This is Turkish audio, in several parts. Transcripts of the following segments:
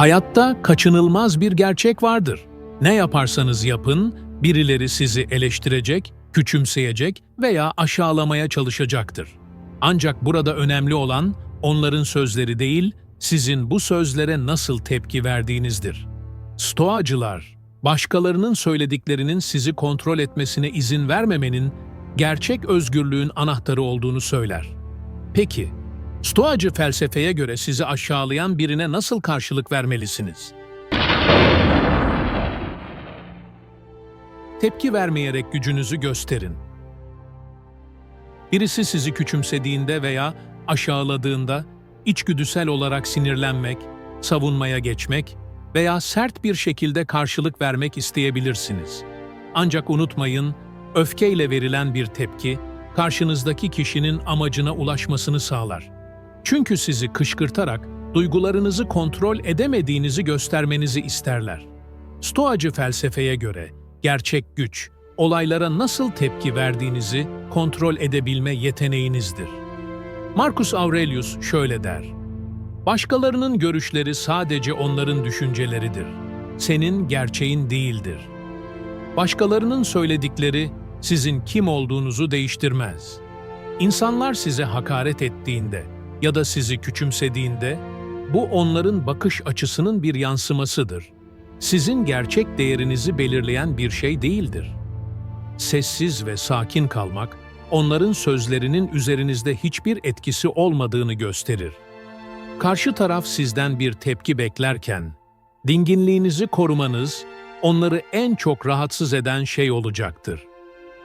Hayatta kaçınılmaz bir gerçek vardır. Ne yaparsanız yapın, birileri sizi eleştirecek, küçümseyecek veya aşağılamaya çalışacaktır. Ancak burada önemli olan onların sözleri değil, sizin bu sözlere nasıl tepki verdiğinizdir. Stoacılar, başkalarının söylediklerinin sizi kontrol etmesine izin vermemenin gerçek özgürlüğün anahtarı olduğunu söyler. Peki, Stoacı felsefeye göre sizi aşağılayan birine nasıl karşılık vermelisiniz? Tepki vermeyerek gücünüzü gösterin. Birisi sizi küçümsediğinde veya aşağıladığında içgüdüsel olarak sinirlenmek, savunmaya geçmek veya sert bir şekilde karşılık vermek isteyebilirsiniz. Ancak unutmayın, öfkeyle verilen bir tepki karşınızdaki kişinin amacına ulaşmasını sağlar. Çünkü sizi kışkırtarak duygularınızı kontrol edemediğinizi göstermenizi isterler. Stoacı felsefeye göre gerçek güç, olaylara nasıl tepki verdiğinizi kontrol edebilme yeteneğinizdir. Marcus Aurelius şöyle der: Başkalarının görüşleri sadece onların düşünceleridir. Senin gerçeğin değildir. Başkalarının söyledikleri sizin kim olduğunuzu değiştirmez. İnsanlar size hakaret ettiğinde ya da sizi küçümsediğinde bu onların bakış açısının bir yansımasıdır. Sizin gerçek değerinizi belirleyen bir şey değildir. Sessiz ve sakin kalmak onların sözlerinin üzerinizde hiçbir etkisi olmadığını gösterir. Karşı taraf sizden bir tepki beklerken, dinginliğinizi korumanız onları en çok rahatsız eden şey olacaktır.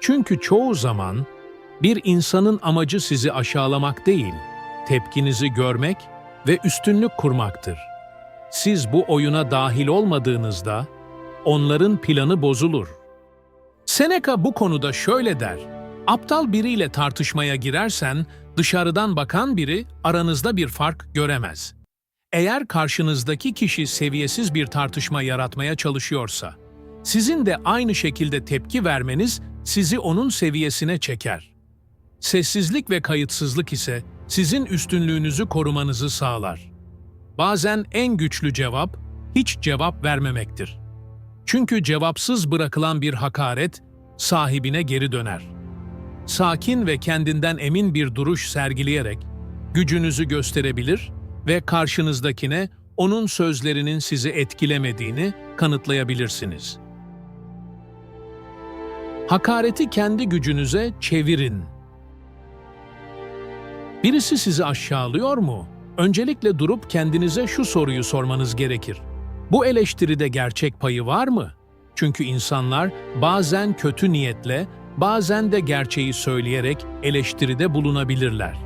Çünkü çoğu zaman bir insanın amacı sizi aşağılamak değil, tepkinizi görmek ve üstünlük kurmaktır. Siz bu oyuna dahil olmadığınızda onların planı bozulur. Seneca bu konuda şöyle der: Aptal biriyle tartışmaya girersen dışarıdan bakan biri aranızda bir fark göremez. Eğer karşınızdaki kişi seviyesiz bir tartışma yaratmaya çalışıyorsa, sizin de aynı şekilde tepki vermeniz sizi onun seviyesine çeker. Sessizlik ve kayıtsızlık ise sizin üstünlüğünüzü korumanızı sağlar. Bazen en güçlü cevap hiç cevap vermemektir. Çünkü cevapsız bırakılan bir hakaret sahibine geri döner. Sakin ve kendinden emin bir duruş sergileyerek gücünüzü gösterebilir ve karşınızdakine onun sözlerinin sizi etkilemediğini kanıtlayabilirsiniz. Hakareti kendi gücünüze çevirin. Birisi sizi aşağılıyor mu? Öncelikle durup kendinize şu soruyu sormanız gerekir. Bu eleştiride gerçek payı var mı? Çünkü insanlar bazen kötü niyetle, bazen de gerçeği söyleyerek eleştiride bulunabilirler.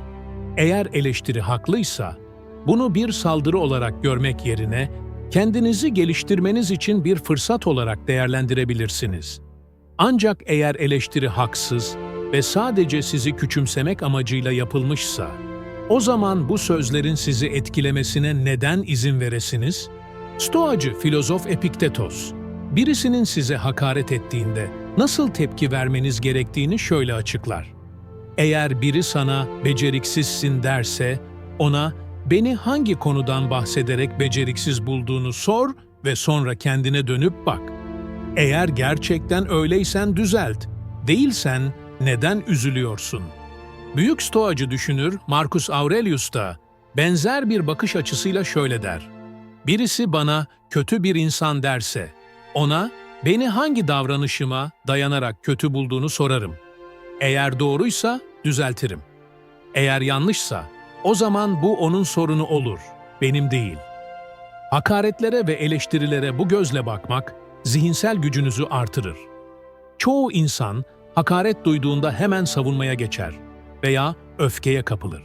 Eğer eleştiri haklıysa, bunu bir saldırı olarak görmek yerine kendinizi geliştirmeniz için bir fırsat olarak değerlendirebilirsiniz. Ancak eğer eleştiri haksız ve sadece sizi küçümsemek amacıyla yapılmışsa, o zaman bu sözlerin sizi etkilemesine neden izin veresiniz? Stoacı filozof Epiktetos, birisinin size hakaret ettiğinde nasıl tepki vermeniz gerektiğini şöyle açıklar. Eğer biri sana beceriksizsin derse, ona beni hangi konudan bahsederek beceriksiz bulduğunu sor ve sonra kendine dönüp bak. Eğer gerçekten öyleysen düzelt, değilsen neden üzülüyorsun? Büyük stoacı düşünür Marcus Aurelius da benzer bir bakış açısıyla şöyle der. Birisi bana kötü bir insan derse, ona beni hangi davranışıma dayanarak kötü bulduğunu sorarım. Eğer doğruysa düzeltirim. Eğer yanlışsa o zaman bu onun sorunu olur, benim değil. Hakaretlere ve eleştirilere bu gözle bakmak zihinsel gücünüzü artırır. Çoğu insan hakaret duyduğunda hemen savunmaya geçer veya öfkeye kapılır.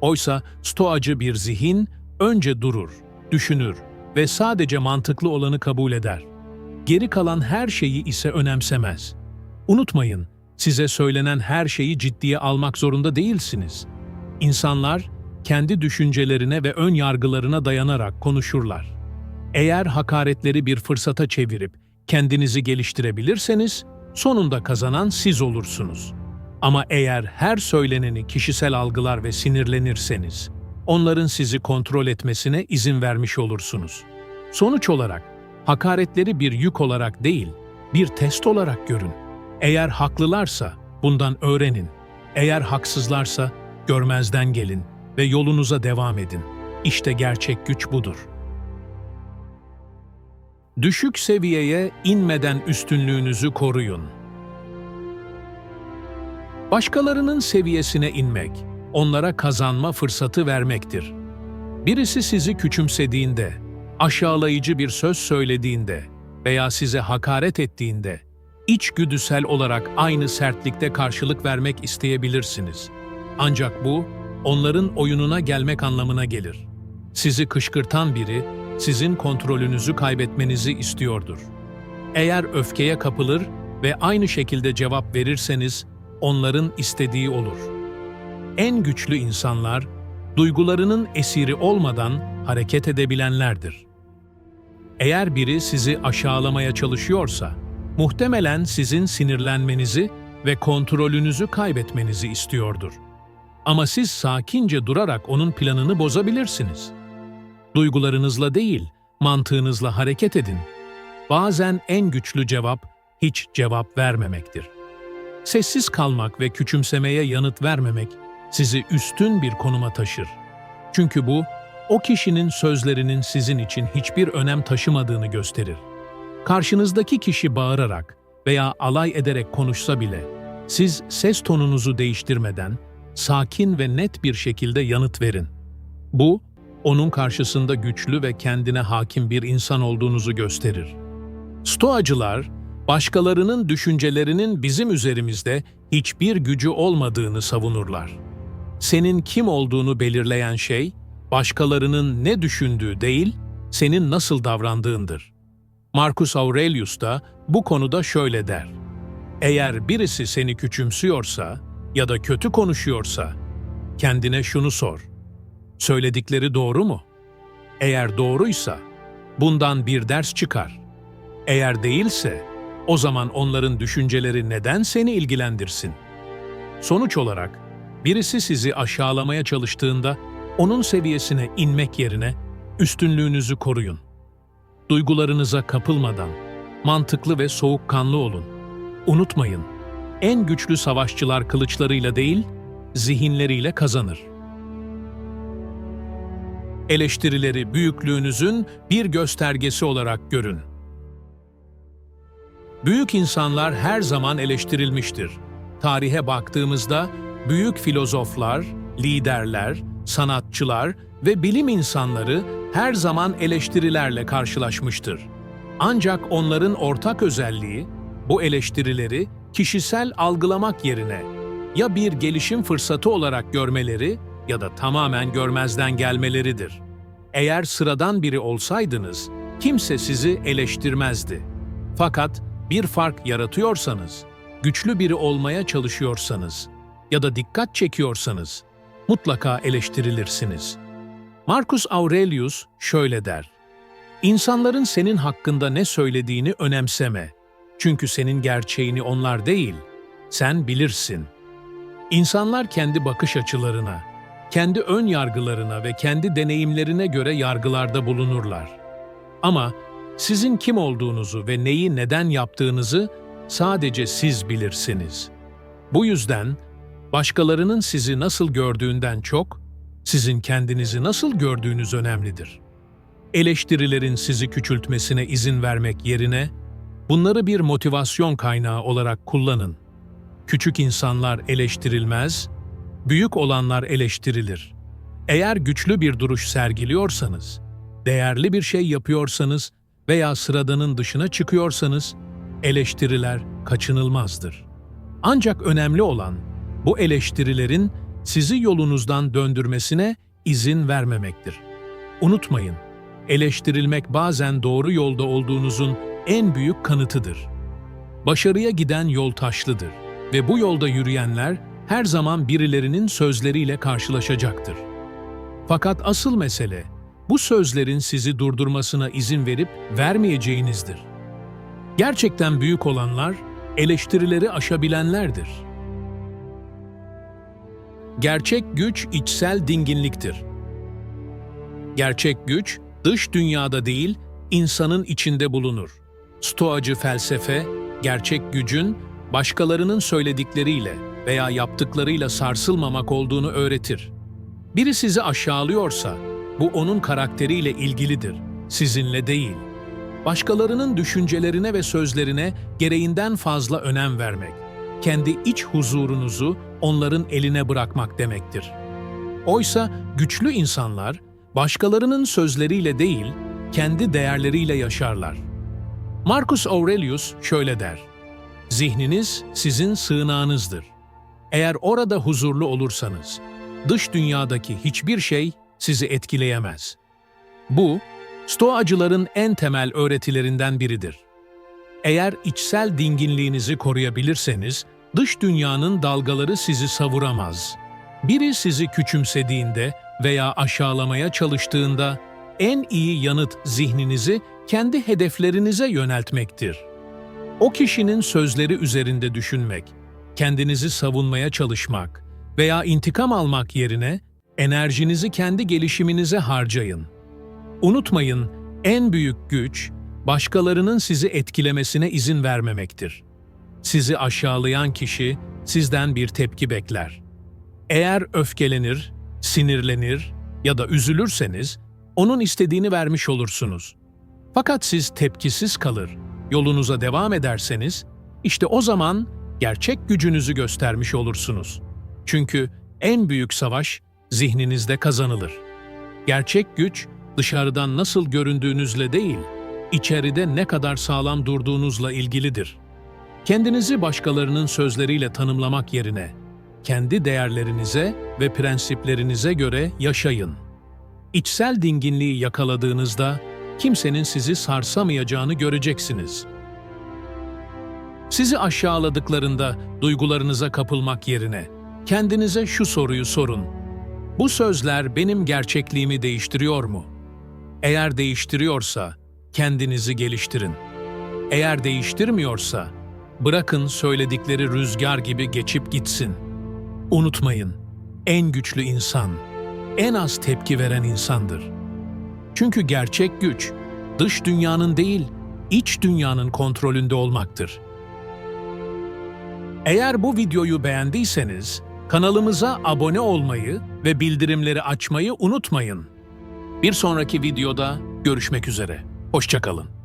Oysa stoacı bir zihin önce durur, düşünür ve sadece mantıklı olanı kabul eder. Geri kalan her şeyi ise önemsemez. Unutmayın, size söylenen her şeyi ciddiye almak zorunda değilsiniz. İnsanlar kendi düşüncelerine ve ön yargılarına dayanarak konuşurlar. Eğer hakaretleri bir fırsata çevirip kendinizi geliştirebilirseniz, sonunda kazanan siz olursunuz. Ama eğer her söyleneni kişisel algılar ve sinirlenirseniz, onların sizi kontrol etmesine izin vermiş olursunuz. Sonuç olarak hakaretleri bir yük olarak değil, bir test olarak görün. Eğer haklılarsa bundan öğrenin. Eğer haksızlarsa görmezden gelin ve yolunuza devam edin. İşte gerçek güç budur. Düşük seviyeye inmeden üstünlüğünüzü koruyun. Başkalarının seviyesine inmek, onlara kazanma fırsatı vermektir. Birisi sizi küçümsediğinde, aşağılayıcı bir söz söylediğinde veya size hakaret ettiğinde, içgüdüsel olarak aynı sertlikte karşılık vermek isteyebilirsiniz. Ancak bu, onların oyununa gelmek anlamına gelir. Sizi kışkırtan biri, sizin kontrolünüzü kaybetmenizi istiyordur. Eğer öfkeye kapılır ve aynı şekilde cevap verirseniz, onların istediği olur. En güçlü insanlar, duygularının esiri olmadan hareket edebilenlerdir. Eğer biri sizi aşağılamaya çalışıyorsa, muhtemelen sizin sinirlenmenizi ve kontrolünüzü kaybetmenizi istiyordur. Ama siz sakince durarak onun planını bozabilirsiniz. Duygularınızla değil, mantığınızla hareket edin. Bazen en güçlü cevap hiç cevap vermemektir. Sessiz kalmak ve küçümsemeye yanıt vermemek sizi üstün bir konuma taşır. Çünkü bu, o kişinin sözlerinin sizin için hiçbir önem taşımadığını gösterir. Karşınızdaki kişi bağırarak veya alay ederek konuşsa bile, siz ses tonunuzu değiştirmeden, sakin ve net bir şekilde yanıt verin. Bu, onun karşısında güçlü ve kendine hakim bir insan olduğunuzu gösterir. Stoacılar, başkalarının düşüncelerinin bizim üzerimizde hiçbir gücü olmadığını savunurlar. Senin kim olduğunu belirleyen şey, başkalarının ne düşündüğü değil, senin nasıl davrandığındır. Marcus Aurelius da bu konuda şöyle der. Eğer birisi seni küçümsüyorsa ya da kötü konuşuyorsa, kendine şunu sor. Söyledikleri doğru mu? Eğer doğruysa, bundan bir ders çıkar. Eğer değilse, o zaman onların düşünceleri neden seni ilgilendirsin? Sonuç olarak, birisi sizi aşağılamaya çalıştığında, onun seviyesine inmek yerine üstünlüğünüzü koruyun. Duygularınıza kapılmadan, mantıklı ve soğukkanlı olun. Unutmayın, en güçlü savaşçılar kılıçlarıyla değil, zihinleriyle kazanır. Eleştirileri büyüklüğünüzün bir göstergesi olarak görün. Büyük insanlar her zaman eleştirilmiştir. Tarihe baktığımızda büyük filozoflar, liderler, sanatçılar ve bilim insanları her zaman eleştirilerle karşılaşmıştır. Ancak onların ortak özelliği bu eleştirileri kişisel algılamak yerine ya bir gelişim fırsatı olarak görmeleri ya da tamamen görmezden gelmeleridir. Eğer sıradan biri olsaydınız kimse sizi eleştirmezdi. Fakat bir fark yaratıyorsanız, güçlü biri olmaya çalışıyorsanız ya da dikkat çekiyorsanız mutlaka eleştirilirsiniz. Marcus Aurelius şöyle der. İnsanların senin hakkında ne söylediğini önemseme. Çünkü senin gerçeğini onlar değil, sen bilirsin. İnsanlar kendi bakış açılarına, kendi ön yargılarına ve kendi deneyimlerine göre yargılarda bulunurlar. Ama sizin kim olduğunuzu ve neyi neden yaptığınızı sadece siz bilirsiniz. Bu yüzden başkalarının sizi nasıl gördüğünden çok, sizin kendinizi nasıl gördüğünüz önemlidir. Eleştirilerin sizi küçültmesine izin vermek yerine, bunları bir motivasyon kaynağı olarak kullanın. Küçük insanlar eleştirilmez, büyük olanlar eleştirilir. Eğer güçlü bir duruş sergiliyorsanız, değerli bir şey yapıyorsanız veya sıradanın dışına çıkıyorsanız, eleştiriler kaçınılmazdır. Ancak önemli olan, bu eleştirilerin sizi yolunuzdan döndürmesine izin vermemektir. Unutmayın, eleştirilmek bazen doğru yolda olduğunuzun en büyük kanıtıdır. Başarıya giden yol taşlıdır ve bu yolda yürüyenler her zaman birilerinin sözleriyle karşılaşacaktır. Fakat asıl mesele, bu sözlerin sizi durdurmasına izin verip vermeyeceğinizdir. Gerçekten büyük olanlar, eleştirileri aşabilenlerdir. Gerçek güç içsel dinginliktir. Gerçek güç, dış dünyada değil, insanın içinde bulunur. Stoacı felsefe, gerçek gücün başkalarının söyledikleriyle veya yaptıklarıyla sarsılmamak olduğunu öğretir. Biri sizi aşağılıyorsa, bu onun karakteriyle ilgilidir, sizinle değil. Başkalarının düşüncelerine ve sözlerine gereğinden fazla önem vermek, kendi iç huzurunuzu onların eline bırakmak demektir. Oysa güçlü insanlar, başkalarının sözleriyle değil, kendi değerleriyle yaşarlar. Marcus Aurelius şöyle der, Zihniniz sizin sığınağınızdır. Eğer orada huzurlu olursanız, dış dünyadaki hiçbir şey sizi etkileyemez. Bu, Stoacıların en temel öğretilerinden biridir. Eğer içsel dinginliğinizi koruyabilirseniz, dış dünyanın dalgaları sizi savuramaz. Biri sizi küçümsediğinde veya aşağılamaya çalıştığında, en iyi yanıt zihninizi kendi hedeflerinize yöneltmektir. O kişinin sözleri üzerinde düşünmek, kendinizi savunmaya çalışmak veya intikam almak yerine enerjinizi kendi gelişiminize harcayın. Unutmayın, en büyük güç, başkalarının sizi etkilemesine izin vermemektir. Sizi aşağılayan kişi sizden bir tepki bekler. Eğer öfkelenir, sinirlenir ya da üzülürseniz, onun istediğini vermiş olursunuz. Fakat siz tepkisiz kalır, yolunuza devam ederseniz, işte o zaman gerçek gücünüzü göstermiş olursunuz. Çünkü en büyük savaş zihninizde kazanılır. Gerçek güç, dışarıdan nasıl göründüğünüzle değil, içeride ne kadar sağlam durduğunuzla ilgilidir. Kendinizi başkalarının sözleriyle tanımlamak yerine, kendi değerlerinize ve prensiplerinize göre yaşayın. İçsel dinginliği yakaladığınızda, kimsenin sizi sarsamayacağını göreceksiniz. Sizi aşağıladıklarında duygularınıza kapılmak yerine, kendinize şu soruyu sorun. Bu sözler benim gerçekliğimi değiştiriyor mu? Eğer değiştiriyorsa, kendinizi geliştirin. Eğer değiştirmiyorsa, bırakın söyledikleri rüzgar gibi geçip gitsin. Unutmayın, en güçlü insan, en az tepki veren insandır. Çünkü gerçek güç, dış dünyanın değil, iç dünyanın kontrolünde olmaktır. Eğer bu videoyu beğendiyseniz, kanalımıza abone olmayı ve bildirimleri açmayı unutmayın. Bir sonraki videoda görüşmek üzere. Hoşçakalın.